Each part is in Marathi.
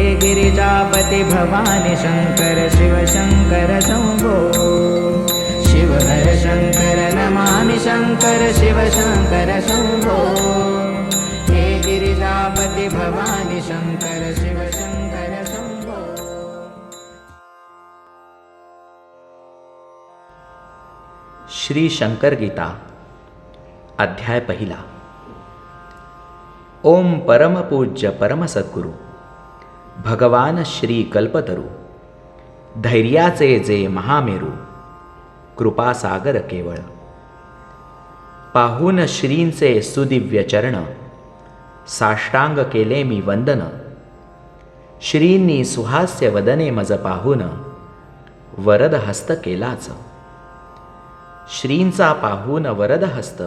हे गिरिजापति भवानि शङ्कर शिव शङ्कर शम्भो शिव हर शङ्कर नमामि शङ्कर शिव शङ्कर शम्भो हे गिरिजापति भवानि शङ्कर शिव शङ्कर शम्भो श्री शंकर गीता अध्याय पहिला। ओम परमपूज्य परमसद्गुरु भगवान श्री कल्पतरू. धैर्याचे जे महामेरू कृपासागर केवळ. पाहून श्रींचे सुदिव्य चरण साष्टांग केले मी वंदन. श्रींनी सुहास्य वदने मज पाहून वरद हस्त केलाच. श्रींचा पाहून वरद हस्त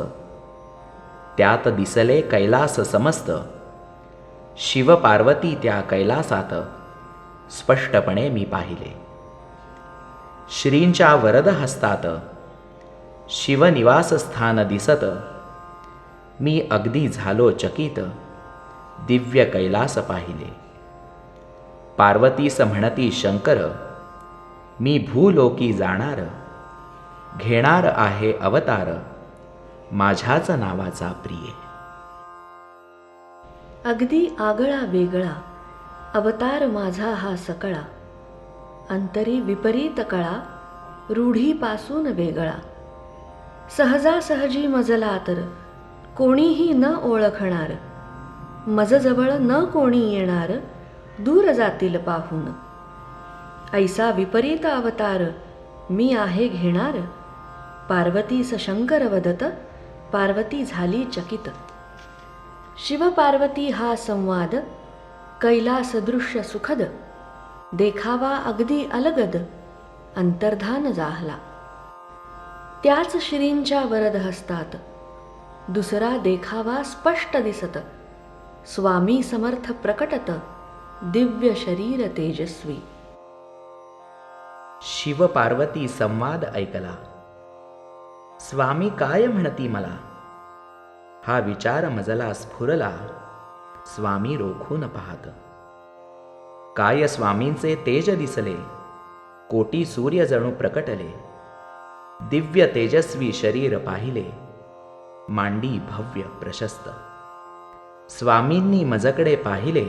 त्यात दिसले कैलास समस्त. शिवपार्वती त्या कैलासात स्पष्टपणे मी पाहिले. श्रींच्या वरदहस्तात शिवनिवासस्थान दिसत मी अगदी झालो चकित दिव्य कैलास पाहिले. पार्वतीस म्हणती शंकर मी भूलोकी जाणार घेणार आहे अवतार माझ्याच नावाचा प्रिय. अगदी आगळा वेगळा अवतार माझा हा सकळा अंतरी विपरीत कळा रूढीपासून वेगळा. सहजासहजी मजला तर कोणीही न ओळखणार मजजवळ न कोणी येणार दूर जातील पाहून. ऐसा विपरीत अवतार मी आहे घेणार पार्वतीस शंकर वदत पार्वती झाली चकित. शिवपार्वती हा संवाद कैलासदृश्य सुखद देखावा अगदी अलगद अंतर्धान जाहला. त्याच श्रींच्या वरद हस्तात दुसरा देखावा स्पष्ट दिसत स्वामी समर्थ प्रकटत दिव्य शरीर तेजस्वी. शिवपार्वती संवाद ऐकला. स्वामी काय म्हणती मला? हा विचार मजला स्फुरला स्वामी रोखून पाहत. काय स्वामींचे तेज दिसले कोटी सूर्य जणू प्रकटले दिव्य तेजस्वी शरीर पाहिले मांडी भव्य प्रशस्त. स्वामींनी मजकडे पाहिले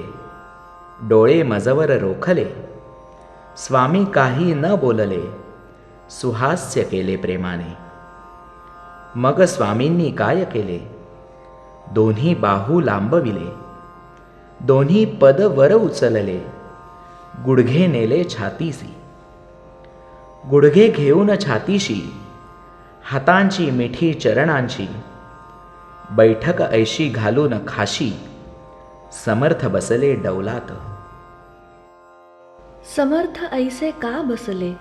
डोळे मजवर रोखले स्वामी काही न बोलले सुहास्य केले प्रेमाने. मग स्वामींनी काय केले? दोन्ही बाहू लांबविले. दोन्ही पद वर उचलले. गुडघे नेले छातीसी गुडघे घेऊन छातीशी. हातांची मिठी चरणांची बैठक ऐशी घालून खाशी. समर्थ बसले डौलात. समर्थ ऐसे का बसले?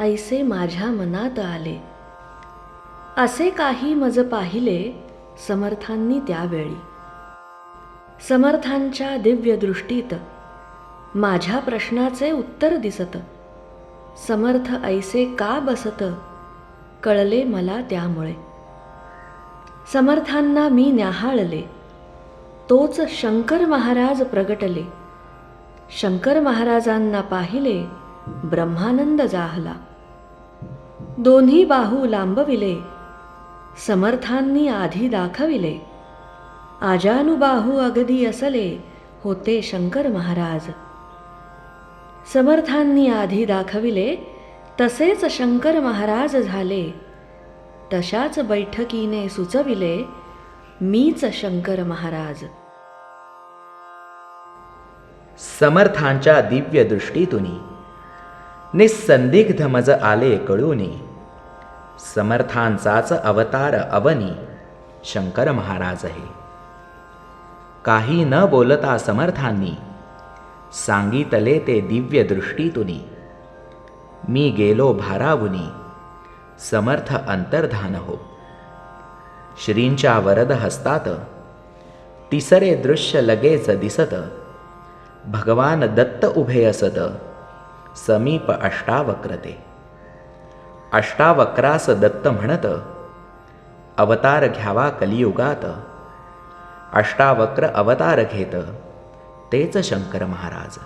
ऐसे माझ्या मनात आले. असे काही मज पाहिले समर्थांनी त्यावेळी. समर्थांच्या दिव्यदृष्टीत माझ्या प्रश्नाचे उत्तर दिसत. समर्थ ऐसे का बसत? कळले मला त्यामुळे. समर्थांना मी न्याहाळले. तोच शंकर महाराज प्रगटले. शंकर महाराजांना पाहिले ब्रह्मानंद जाहला. दोन्ही बाहू लांबविले. समर्थांनी आधी दाखविले. आजानुबाहू अगदी असले होते शंकर महाराज. समर्थांनी आधी दाखविले तसेच शंकर महाराज झाले. तशाच बैठकीने सुचविले मीच शंकर महाराज. समर्थांच्या दिव्य दृष्टीतून निस्संदिग्ध मज आले कळूनी. समर्थांचाच अवतार अवनी शंकर महाराज हे काही न बोलता समर्थांनी सांगितले ते दिव्य दृष्टीतुनी. मी गेलो भारावुनी समर्थ अंतर्धान हो श्रींच्या वरद हस्तात तिसरे दृश्य लगेच दिसत भगवान दत्त उभे असत समीप अष्टावक्रते. अष्टावक्रास दत्त म्हणत अवतार घ्यावा कलियुगात. अष्टावक्र अवतार घेत तेच शंकर महाराज.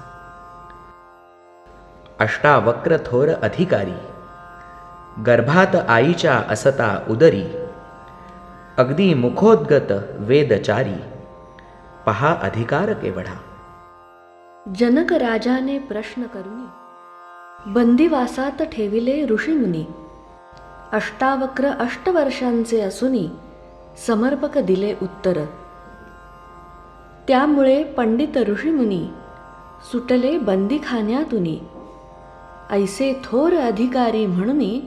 अष्टावक्र थोर अधिकारी गर्भात आईच्या असता उदरी अगदी मुखोद्गत वेदचारी पहा अधिकार केवढा. जनक राजाने प्रश्न करुनी बंदिवासात ठेविले ऋषीमुनी. अष्टावक्र अष्टवर्षांचे असूनी समर्पक दिले उत्तर. त्यामुळे पंडित ऋषीमुनी सुटले बंदीखान्यातुनी. ऐसे थोर अधिकारी म्हणूनी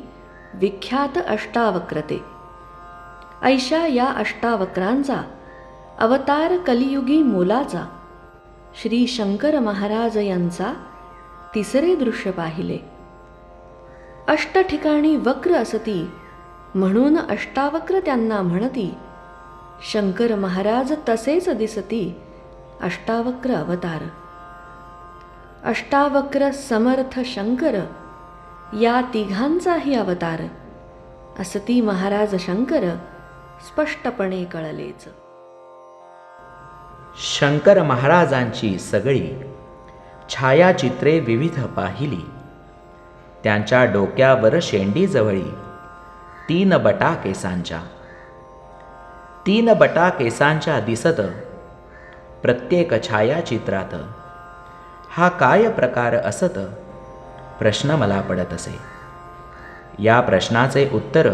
विख्यात अष्टावक्रते. ऐशा या अष्टावक्रांचा अवतार कलियुगी मोलाचा श्री शंकर महाराज यांचा तिसरे दृश्य पाहिले. अष्ट ठिकाणी वक्र असती म्हणून अष्टावक्र त्यांना म्हणती शंकर महाराज तसेच दिसती अष्टावक्र अवतार. अष्टावक्र समर्थ शंकर या तिघांचाही अवतार. असती महाराज शंकर स्पष्टपणे कळलेच. शंकर महाराजांची सगळी छायाचित्रे विविध पाहिली. त्यांच्या डोक्यावर शेंडी जवळी. तीन बटा केसांच्या तीन बटा केसांच्या दिसत. प्रत्येक छायाचित्रात. हा काय प्रकार असत? प्रश्न मला पडत असे. या प्रश्नाचे उत्तर.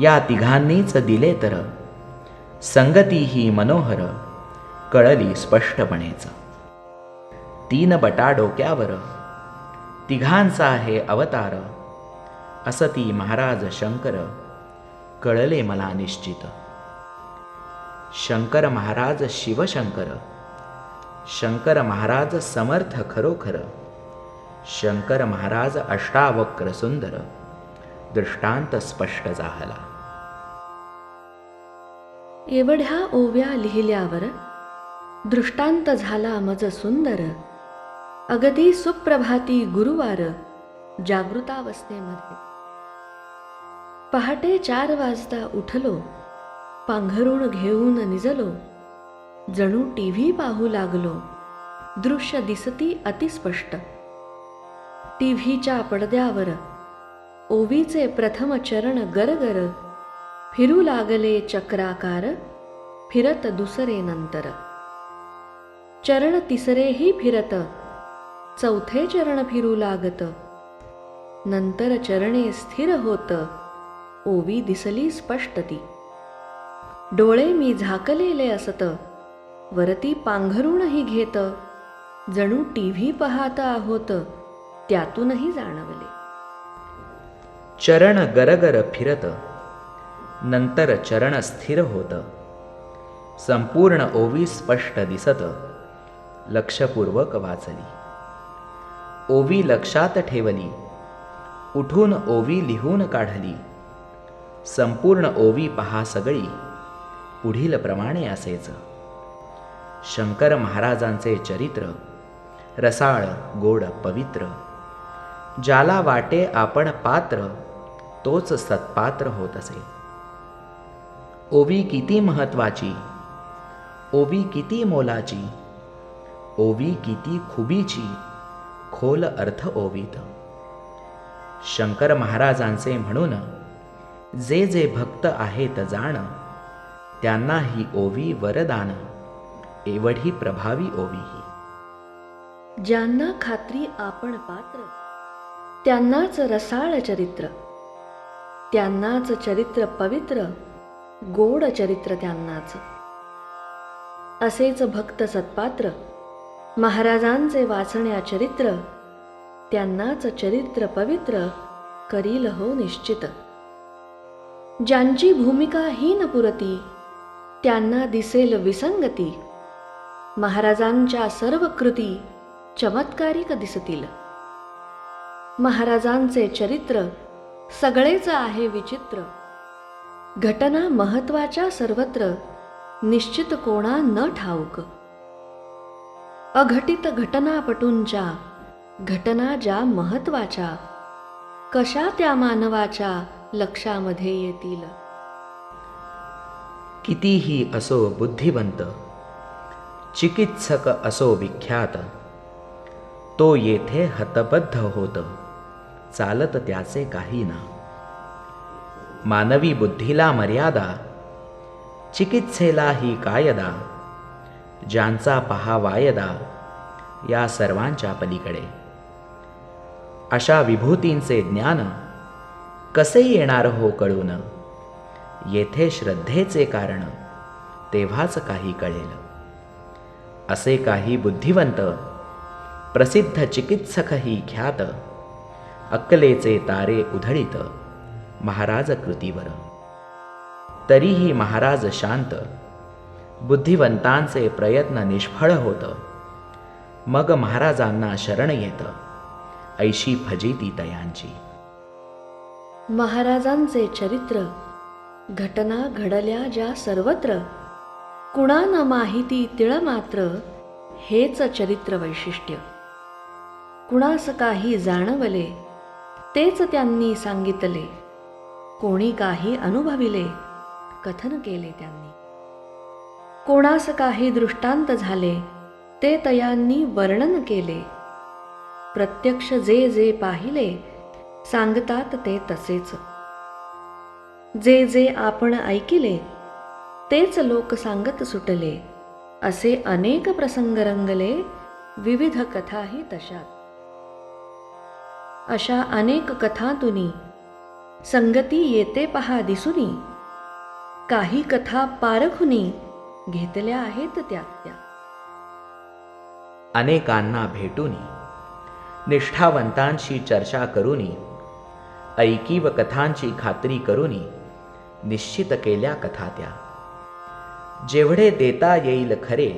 या तिघांनीच दिले तर. संगती ही मनोहर. कळली स्पष्टपणेच. तीन बटा डोक्यावर. तिघांचा हे अवतार. असती महाराज शंकर कळले मला निश्चित. शंकर महाराज शिवशंकर. शंकर महाराज समर्थ खरोखर. शंकर महाराज अष्टावक्र सुंदर. दृष्टांत स्पष्ट झाला एवढ्या ओव्या लिहिल्यावर दृष्टांत झाला मज सुंदर. अगदी सुप्रभाती गुरुवार जागृतावस्थेमध्ये. पहाटे चार वाजता उठलो पांघरुण घेऊन निजलो जणू टीव्ही पाहू लागलो. दृश्य दिसती अतिस्पष्ट. टीव्हीच्या पडद्यावर ओवीचे प्रथम चरण गरगर फिरू लागले चक्राकार फिरत दुसरे नंतर. चरण तिसरेही फिरत चौथे चरण फिरू लागत. नंतर चरणे स्थिर होत. ओवी दिसली स्पष्ट ती डोळे मी झाकलेले असत. वरती पांघरूनही घेत. जणू टीव्ही पाहत आहोत. त्यातूनही जाणवले. चरण गरगर फिरत. नंतर चरण स्थिर होत. संपूर्ण ओवी स्पष्ट दिसत. लक्षपूर्वक वाचली. ओवी लक्षात ठेवली. उठून ओवी लिहून काढली. संपूर्ण ओवी पहा सगळी. पुढील प्रमाणे असेच शंकर महाराजांचे चरित्र. रसाळ गोड पवित्र. ज्याला वाटे आपण पात्र तोच सत्पात्र होत असे. ओवी किती महत्वाची. ओवी किती मोलाची. ओवी किती खुबीची. खोल अर्थ ओवीत. शंकर महाराजांचे म्हणून जे जे भक्त आहेत जाण त्यांना ही ओवी वरदान एवढी प्रभावी ओवी ही. ज्यांना खात्री आपण पात्र त्यांनाच रसाळ चरित्र त्यांनाच चरित्र पवित्र गोड चरित्र त्यांनाच. असेच भक्त सत्पात्र महाराजांचे वाचण्या चरित्र त्यांनाच चरित्र पवित्र करील हो निश्चित. ज्यांची भूमिका हीन पुरती त्यांना दिसेल विसंगती. महाराजांच्या सर्व कृती चमत्कारिक दिसतील. महाराजांचे चरित्र सगळेच आहे विचित्र. घटना महत्त्वाच्या सर्वत्र निश्चित कोणा न ठाऊक. अघटित घटनापटूंच्या घटना ज्या महत्त्वाच्या कशा त्या मानवाच्या लक्षामध्ये येतील? कितीही असो बुद्धिवंत चिकित्सक असो विख्यात तो येथे हतबद्ध होत चालत त्याचे काही ना. मानवी बुद्धीला मर्यादा चिकित्सेलाही कायदा ज्यांचा पहा वायदा या सर्वांच्या पलीकडे. अशा विभूतींचे ज्ञान कसे येणार हो कळून? येथे श्रद्धेचे कारण तेव्हाच काही कळेल. असे काही बुद्धिवंत प्रसिद्ध चिकित्सकही ख्यात अक्कलेचे तारे उधळीत महाराज कृतीवर. तरीही महाराज शांत बुद्धिवंतांचे प्रयत्न निष्फळ होत. मग महाराजांना शरण येतं. ऐशी फजिती तयांची महाराजांचे चरित्र. घटना घडल्या ज्या सर्वत्र. कुणा न माहिती तिळ मात्र हेच चरित्र वैशिष्ट्य कुणास काही जाणवले तेच त्यांनी सांगितले. कोणी काही अनुभविले कथन केले त्यांनी. कोणास काही दृष्टांत झाले ते तयांनी वर्णन केले. प्रत्यक्ष जे जे पाहिले सांगतात ते तसेच. जे जे आपण ऐकिले तेच लोक सांगत सुटले. असे अनेक प्रसंग रंगले विविध कथाही तशात. अशा अनेक कथांतुनी संगती येते पहा दिसुनी. काही कथा पारखुनी घेतल्या आहेत त्या त्या. अनेकांना भेटूनी निष्ठावंतांशी चर्चा करूनी ऐकीव कथांची खात्री करूनी निश्चित केल्या कथा त्या. जेवढे देता येईल खरे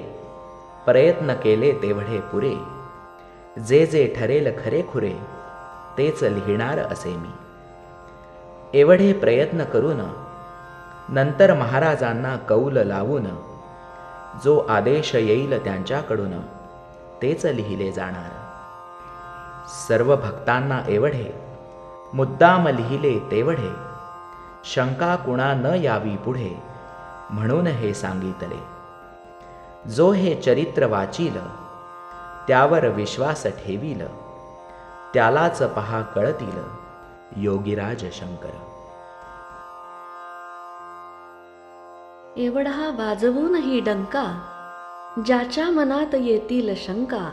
प्रयत्न केले तेवढे पुरे. जे जे ठरेल खरे खुरे तेच लिहिणार असे मी. एवढे प्रयत्न करून नंतर महाराजांना कौल लावून जो आदेश येईल त्यांच्याकडून तेच लिहिले जाणार. सर्व भक्तांना एवढे मुद्दाम लिहिले तेवढे शंका कुणा न यावी पुढे म्हणून हे सांगितले. जो हे चरित्र वाचील त्यावर विश्वास ठेवील त्यालाच पहा कळतील योगीराज शंकर. एवढा वाजवूनही डंका ज्याच्या मनात येतील शंका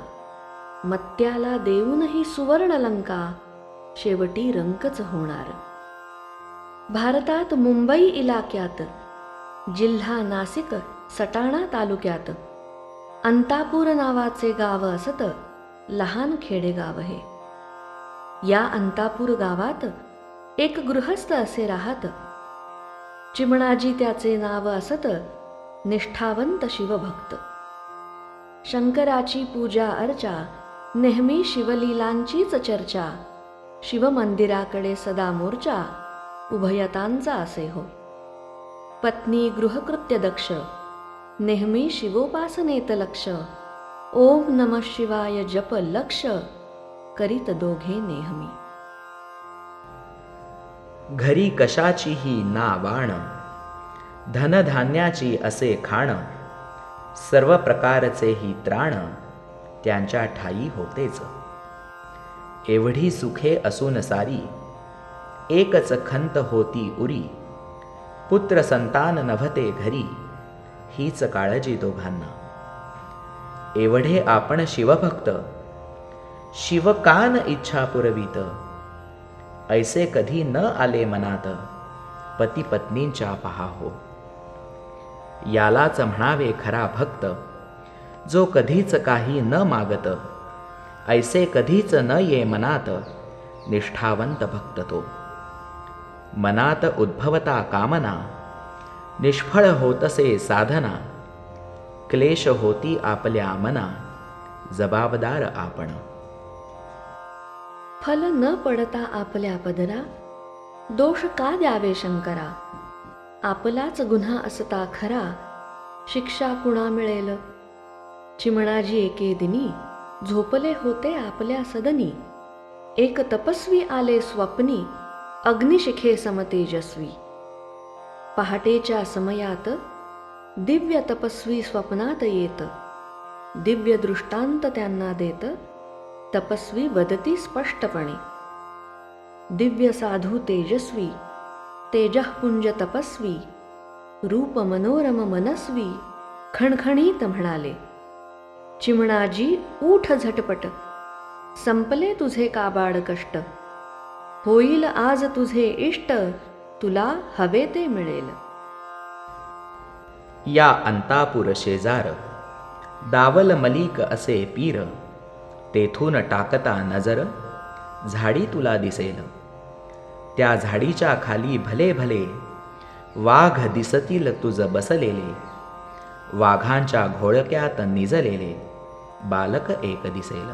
मत्याला देऊनही सुवर्ण लंका शेवटी रंकच होणार. भारतात मुंबई इलाक्यात जिल्हा नाशिक सटाणा तालुक्यात अंतापूर नावाचे गाव असत लहान खेडेगाव हे. या अंतापूर गावात एक गृहस्थ असे राहत चिमणाजी त्याचे नाव असत निष्ठावंत शिवभक्त. शंकराची पूजा अर्चा नेहमी शिवलीलांचीच चर्चा. शिवमंदिराकडे सदा मोर्चा उभयतांचा असे हो पत्नी गृहकृत्य दक्ष नेहमी शिवोपासनेत लक्ष. ओम नम शिवाय जप लक्ष करीत दोघे नेहमी. घरी कशाचीही ना वाण धनधान्याची असे खाण सर्व प्रकारचेही त्राण त्यांच्या ठाई होतेच. एवढी सुखे असून सारी एकच खंत होती उरी पुत्र संतान नभते घरी हीच काळजी दोघांना. एवढे आपण शिवभक्त शिवकान इच्छा पुरवित ऐसे कधी न आले मनात पती पत्नींच्या पहा हो. यालाच म्हणावे खरा भक्त जो कधीच काही न मागत ऐसे कधीच न ये मनात निष्ठावंत भक्त तो. मनात उद्भवता कामना निष्फळ होतसे साधना क्लेश होती आपल्या मना जबाबदार आपण. फल न पडता आपल्या पदरा दोष का द्यावे शंकरा? आपलाच गुन्हा असता खरा शिक्षा कुणा मिळेल? चिमणाजी एके दिनी झोपले होते आपल्या सदनी एक तपस्वी आले स्वप्नी अग्निशिखे समतेजस्वी पहाटेच्या समयात दिव्य तपस्वी स्वप्नात येत दिव्य दृष्टांत त्यांना देत तपस्वी वदती स्पष्टपणे। दिव्य साधू तेजस्वी तेजःपुंज तपस्वी रूप मनोरम मनस्वी खणखणीत म्हणाले चिमणाजी ऊठ झटपट संपले तुझे काबाड कष्ट होईल आज तुझे इष्ट तुला हवे ते मिळेल. या अंतापूर शेजार दावल मलिक असे पीर तेथून टाकता नजर झाडी तुला दिसेल. त्या झाडीच्या खाली भले भले वाघ दिसतील तुझ बसलेले. वाघांच्या घोळक्यात निजलेले बालक एक दिसेल.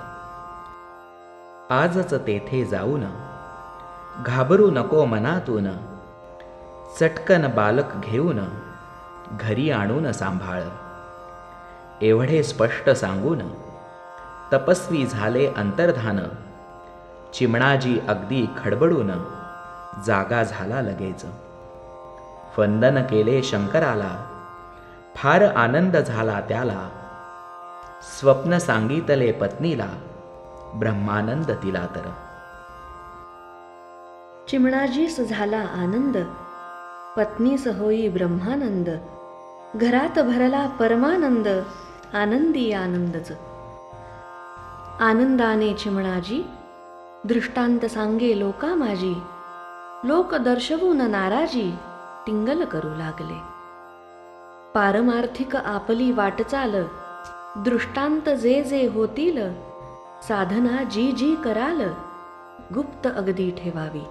आजच तेथे जाऊन घाबरू नको मनातून. चटकन बालक घेऊन घरी आणून सांभाळ. एवढे स्पष्ट सांगून तपस्वी झाले अंतर्धान. चिमणाजी अगदी खडबडून जागा झाला लगेच. वंदन केले शंकराला. फार आनंद झाला त्याला. स्वप्न सांगितले पत्नीला. ब्रह्मानंद तिला तर. चिमणाजीस झाला आनंद. पत्नीस होई ब्रह्मानंद. घरात भरला परमानंद. आनंदी आनंदच. आनंदाने चिमणाजी दृष्टांत सांगे लोका माझी लोक दर्शवून नाराजी टिंगल करू लागले. पारमार्थिक आपली वाटचाल दृष्टांत जे जे होतील साधना जी जी कराल गुप्त अगदी ठेवावी.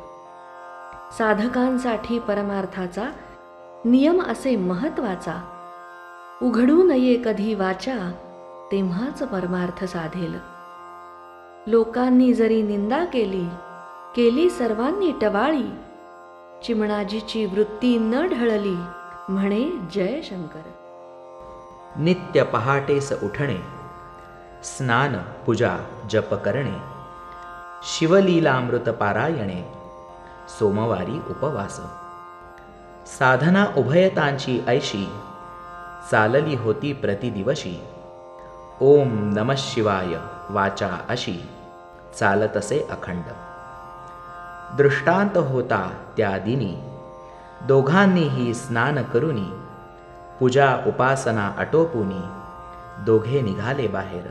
साधकांसाठी परमार्थाचा नियम असे महत्त्वाचा उघडू नये कधी वाचा तेव्हाच परमार्थ साधेल. लोकांनी जरी निंदा केली केली सर्वांनी टवाळी. चिमणाजीची वृत्ती न ढळली म्हणे जय शंकर नित्य पहाटेस उठणे स्नान पूजा जप करणे शिवलीलामृत पारायणे सोमवारी उपवास. साधना उभयतांची ऐशी चालली होती प्रतिदिवशी. ओम नम शिवाय वाचा अशी. चालतसे अखंड. दृष्टांत होता त्या दिनी. दोघांनीही स्नान करुनी. पूजा उपासना आटोपुनी. दोघे निघाले बाहेर.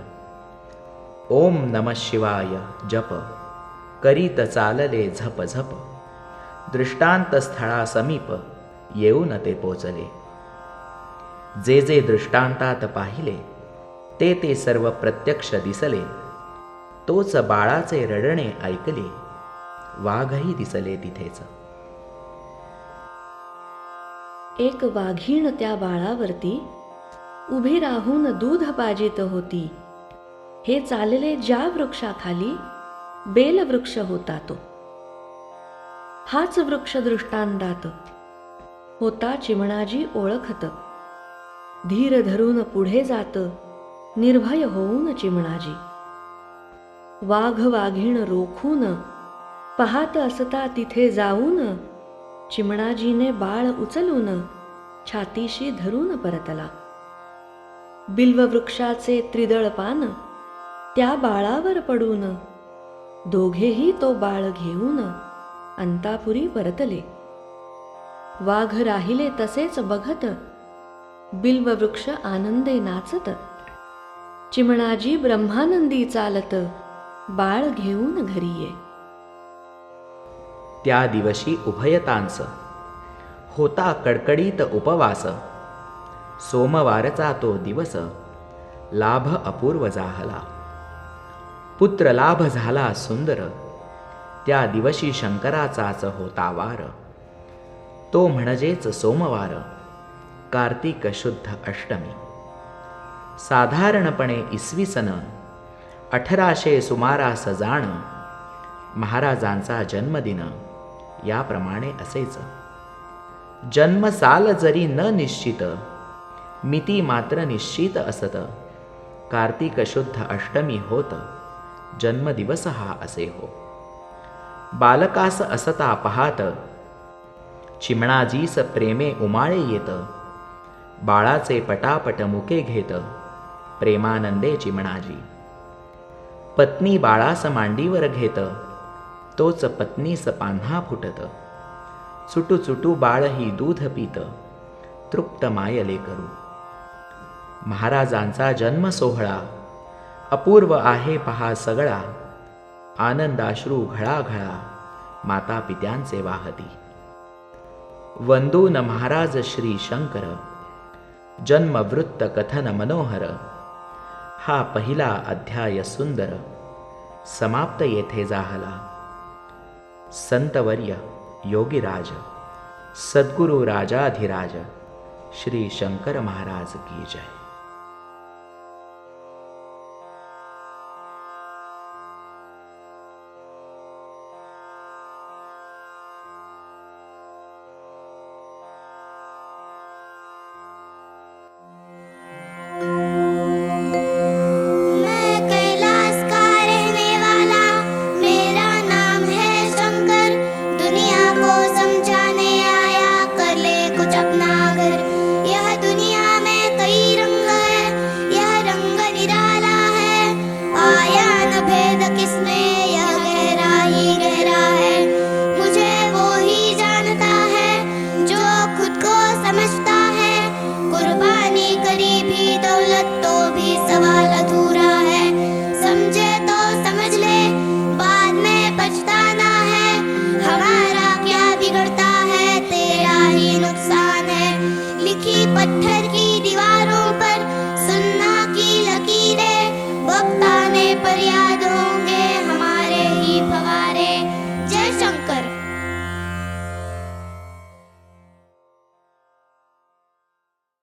ओम नम शिवाय जप. करीत चालले झप झप. दृष्टांत स्थळा समीप. येऊन ते पोचले. जे जे दृष्टांतात पाहिले ते ते सर्व प्रत्यक्ष दिसले. तोच बाळाचे रडणे ऐकले. वाघही दिसले तिथेच. एक वाघीण त्या बाळावरती उभी राहून दूध पाजित होती. हे चालले ज्या वृक्षाखाली बेलवृक्ष होता तो. हाच वृक्ष दृष्टांतात होता चिमणाजी ओळखत. धीर धरून पुढे जात निर्भय होऊन चिमणाजी. वाघ वाघीण रोखून पाहत असता तिथे जाऊन चिमणाजीने बाळ उचलून छातीशी धरून परतला. बिल्ववृक्षाचे त्रिदळ पान त्या बाळावर पडून दोघेही तो बाळ घेऊन अंतापुरी परतले. वाघ राहिले तसेच बघत बिल्ववृक्ष आनंदे नाचत. चिमणाजी ब्रह्मानंदी चालत बाळ घेऊन घरी ये. त्या दिवशी उभयतांस. होता कडकडीत उपवास. सोमवारचा तो दिवस. लाभ अपूर्व जाहला पुत्र लाभ झाला सुंदर. त्या दिवशी शंकराचाच होता वार. तो म्हणजेच सोमवार. कार्तिक शुद्ध अष्टमी. साधारणपणे इसवी सन अठराशे सुमारास जाण महाराजांचा जन्मदिन याप्रमाणे असेच जन्मसाल जरी न निश्चित मिती मात्र निश्चित असत. कार्तिक शुद्ध अष्टमी होत जन्मदिवस हा असे हो. बालकास असता पाहात चिमणाजीस प्रेमे उमाळे येत. बाळाचे पटापट मुके घेत प्रेमानंदे चिमणाजी. पत्नी बाळास मांडीवर घेत. तोच पत्नीस पान्हा फुटत. चुटू चुटू बाळही दूध पित. तृप्त मायले करू. महाराजांचा जन्म सोहळा. अपूर्व आहे पहा सगळा. आनंदाश्रू घळाघळा. माता पित्यांचे वाहती. वंदून महाराज श्री शंकर. जन्मवृत्त कथन मनोहर. हा पहिला अध्याय सुंदर. समाप्त येथे जाहला. संतवर्य योगीराज सद्गुरु राजाधिराज श्री शंकर महाराज की जय.